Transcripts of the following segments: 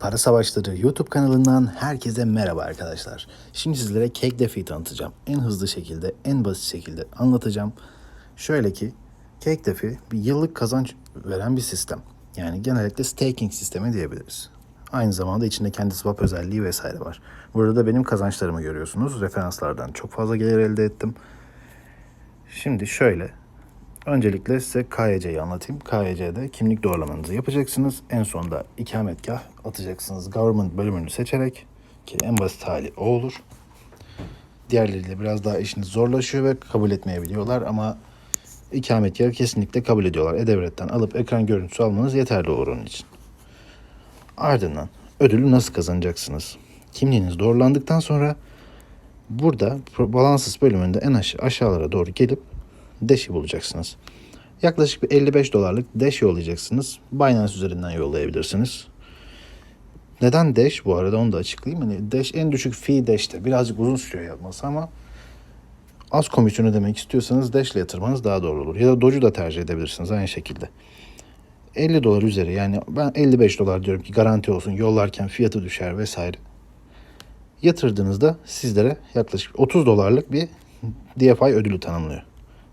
Para Savaşları YouTube kanalından herkese merhaba arkadaşlar. Şimdi sizlere Cake Defi'yi tanıtacağım. En hızlı şekilde, en basit şekilde anlatacağım. Şöyle ki Cake Defi bir yıllık kazanç veren bir sistem. Yani genellikle staking sistemi diyebiliriz. Aynı zamanda içinde kendi swap özelliği vesaire var. Burada da benim kazançlarımı görüyorsunuz. Referanslardan çok fazla gelir elde ettim. Şimdi şöyle. Öncelikle size KYC'yi anlatayım. KYC'de kimlik doğrulamanızı yapacaksınız. En sonunda ikametgah atacaksınız. Government bölümünü seçerek ki en basit hali o olur. Diğerleriyle biraz daha işiniz zorlaşıyor ve kabul etmeyebiliyorlar ama ikametgahı kesinlikle kabul ediyorlar. E-Devlet'ten alıp ekran görüntüsü almanız yeterli olur onun için. Ardından ödülü nasıl kazanacaksınız? Kimliğiniz doğrulandıktan sonra burada Balances bölümünde en aşağı, aşağılara doğru gelip Dash'i bulacaksınız. Yaklaşık bir 55 dolarlık Dash yollayacaksınız. Binance üzerinden yollayabilirsiniz. Neden Dash bu arada onu da açıklayayım. Hani Dash en düşük fee Dash'te. Birazcık uzun sürüyor yapması ama az komisyon ödemek istiyorsanız Dash yatırmanız daha doğru olur. Ya da Doge'u da tercih edebilirsiniz aynı şekilde. 50 dolar üzeri yani ben 55 dolar diyorum ki garanti olsun yollarken fiyatı düşer vesaire. Yatırdığınızda sizlere yaklaşık 30 dolarlık bir DFI ödülü tanımlıyor.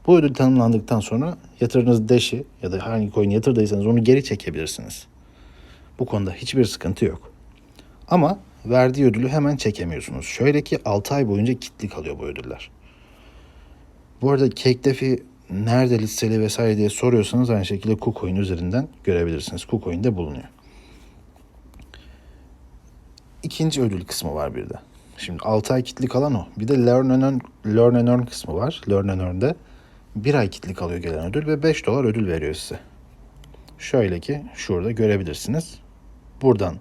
Bu ödül tanımlandıktan sonra yatırdığınız Dash'i ya da hangi coin yatırdıysanız onu geri çekebilirsiniz. Bu konuda hiçbir sıkıntı yok. Ama verdiği ödülü hemen çekemiyorsunuz. Şöyle ki 6 ay boyunca kilitli kalıyor bu ödüller. Bu arada CakeDefi nerede listeli vesaire diye soruyorsanız aynı şekilde KuCoin üzerinden görebilirsiniz. KuCoin'de bulunuyor. İkinci ödül kısmı var bir de. Şimdi 6 ay kilitli kalan o. Bir de Learn and Earn, Learn and Earn kısmı var. Learn and Earn'de bir ay kilitli kalıyor gelen ödül ve 5 dolar ödül veriyor size. Şöyle ki şurada görebilirsiniz. Buradan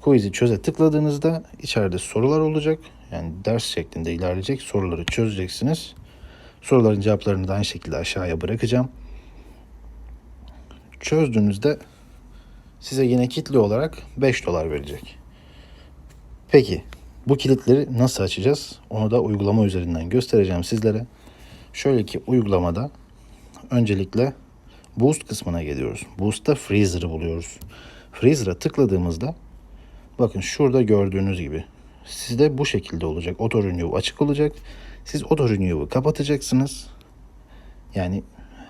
quiz'i çöze tıkladığınızda içeride sorular olacak. Yani ders şeklinde ilerleyecek. Soruları çözeceksiniz. Soruların cevaplarını da aynı şekilde aşağıya bırakacağım. Çözdüğünüzde size yine kilitli olarak 5 dolar verecek. Peki bu kilitleri nasıl açacağız? Onu da uygulama üzerinden göstereceğim sizlere. Şöyle ki uygulamada öncelikle Boost kısmına geliyoruz. Boost'ta Freezer'ı buluyoruz. Freezer'a tıkladığımızda bakın şurada gördüğünüz gibi sizde bu şekilde olacak. Auto Renew açık olacak. Siz Auto Renew'u kapatacaksınız. Yani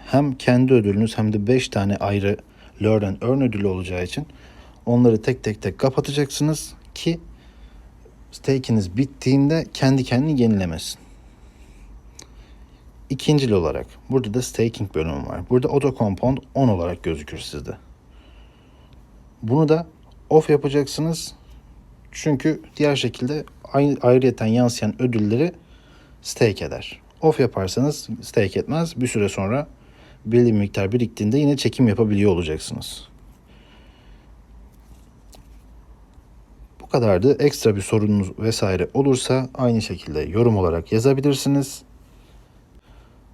hem kendi ödülünüz hem de 5 tane ayrı Learn and Earn ödülü olacağı için onları tek tek tek kapatacaksınız ki stake'iniz bittiğinde kendi kendini yenilemesin. İkincil olarak burada da staking bölümü var. Burada auto compound 10 olarak gözükür sizde. Bunu da off yapacaksınız. Çünkü diğer şekilde ayrıyeten yansıyan ödülleri stake eder. Off yaparsanız stake etmez. Bir süre sonra belli bir miktar biriktiğinde yine çekim yapabiliyor olacaksınız. Bu kadardı. Ekstra bir sorunuz vesaire olursa aynı şekilde yorum olarak yazabilirsiniz.